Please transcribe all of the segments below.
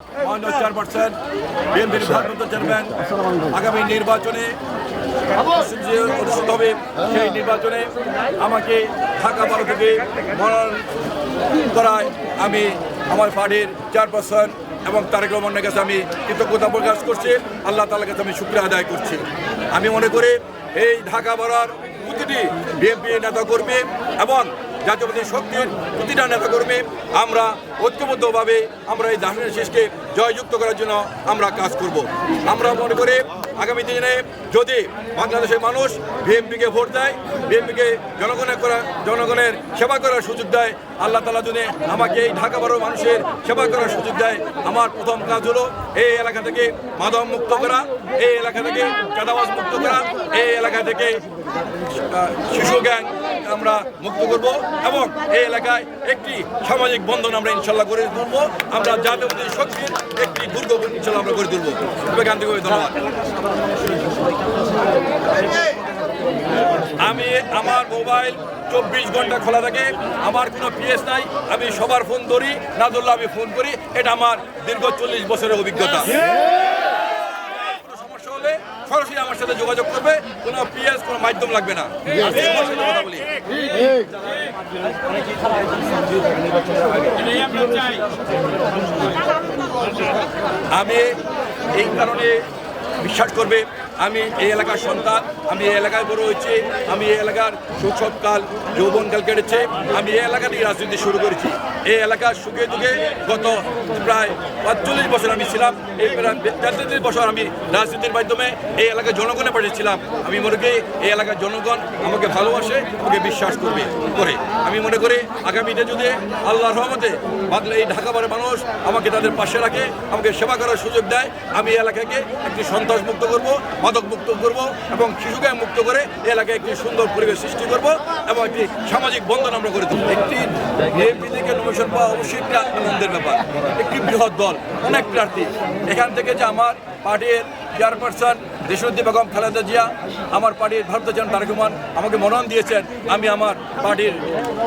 মাননীয় চেয়ারপারসন বিএনপির ভারপ্রাপ্ত চেয়ারম্যান, আগামী নির্বাচনে অনুষ্ঠিত হবে সেই নির্বাচনে আমাকে ঢাকা বারো থেকে মনোনয়ন করায় আমি আমার পার্টির চেয়ারপারসন এবং তারেক রহমানের কাছে আমি কৃতজ্ঞতা প্রকাশ করছি, আল্লাহ তালার কাছে আমি শুক্রিয়া আদায় করছি। আমি মনে করি এই ঢাকা বাড়ার প্রতিটি বিএনপি নেতা কর্মী এবং জাতীয়বাদী শক্তির প্রতিটা নেতা কর্মী। আমরা ঐক্যবদ্ধভাবে আমরা এই দাসনের শেষকে জয়যুক্ত করার জন্য আমরা কাজ করব। আমরা মনে করি আগামী দিনে যদি বাংলাদেশের মানুষ বিএনপিকে ভোট দেয়, বিএনপিকে জনগণের করা, জনগণের সেবা করার সুযোগ দেয়, আল্লাহ তালা যদি আমাকে এই ঢাকা বারো মানুষের সেবা করার সুযোগ দেয়, আমার প্রথম কাজ হলো এই এলাকা থেকে মাদক মুক্ত করা এই এলাকা থেকে চাঁদাবাজ মুক্ত করা এই এলাকা থেকে শিশু গ্যাং আমরা মুক্ত করব এবং এই এলাকায় একটি সামাজিক বন্ধন আমরা ইনশাল্লাহ গড়ে তুলব। আমরা জাতীয় শক্তির একটি দুর্গ ইনশাল্লাহ আমরা গড়ে তুলব। আন্তরিকভাবে ধন্যবাদ। আমি আমার মোবাইল চব্বিশ ঘণ্টা খোলা থাকে, আমার কোনো পিএস নাই, আমি সবার ফোন ধরি না ধরলে আমি ফোন করি, এটা আমার দীর্ঘ চল্লিশ বছরের অভিজ্ঞতা। হলে সরাসরি আমার সাথে যোগাযোগ করবে। কোনো পিএস কোনো মাধ্যম লাগবে না। আমি কথা বলি। আমি এই কারণে বিশ্বাস করবে আমি এই এলাকার সন্তান, আমি এই এলাকায় বড় হয়েছি, আমি এই এলাকার শৈশবকাল যৌবনকাল কেটেছে, আমি এই এলাকাতেই রাজনীতি শুরু করেছি। এই এলাকার সুখে দুঃখে গত প্রায় পাঁচচল্লিশ বছর আমি ছিলাম, এই প্রায় বছর আমি রাজনীতির মাধ্যমে এই এলাকার জনগণে পাঠিয়েছিলাম আমি মনে করি এই এলাকার জনগণ আমাকে ভালোবাসে, আমাকে বিশ্বাস করবে, করে। আমি মনে করি আগামীতে যদি আল্লাহ রহমতে বাংলা এই ঢাকা বারের মানুষ আমাকে তাদের পাশে রাখে, আমাকে সেবা করার সুযোগ দেয়, আমি এই এলাকাকে একটি সন্ত্রাস মুক্ত করব। মাদক মুক্ত করব এবং শিশুকে মুক্ত করে এলাকায় একটি সুন্দর পরিবেশ সৃষ্টি করব এবং একটি সামাজিক বন্ধন আমরা করে তুলব। একটি থেকে নমিশন পাওয়া অবশ্যই একটি আনন্দের ব্যাপার। একটি বৃহৎ দল, অনেক প্রার্থী। এখান থেকে যে আমার পার্টির চেয়ারপারসন দেশরুদ্দি বেগম খালেদা জিয়া, আমার পার্টির ভারতীয় জন তারেক রহমান আমাকে মনোনয়ন দিয়েছেন। আমি আমার পার্টির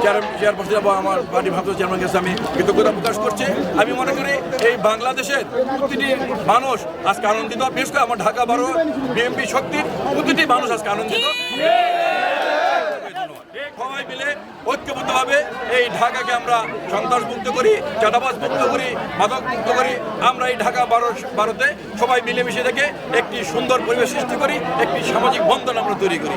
চেয়ার চেয়ারপারসন এবং আমার পার্টির ভারতীয় চেয়ারম্যান কাছে আমি কৃতজ্ঞতা প্রকাশ করছি। আমি মনে করি এই বাংলাদেশের প্রতিটি মানুষ আজকে আনন্দিত। বিশেষ করে আমার ঢাকা বারো, বিএনপি শক্তির প্রতিটি মানুষ আজকে আনন্দিত। ঐক্যবদ্ধভাবে এই ঢাকাকে আমরা সন্ত্রাসমুক্ত করি মুক্ত করি মাদক মুক্ত করি, আমরা এই ঢাকা ভারতে সবাই মিলেমিশে থেকে একটি সুন্দর পরিবেশ সৃষ্টি করি, একটি সামাজিক বন্ধন আমরা তৈরি করি।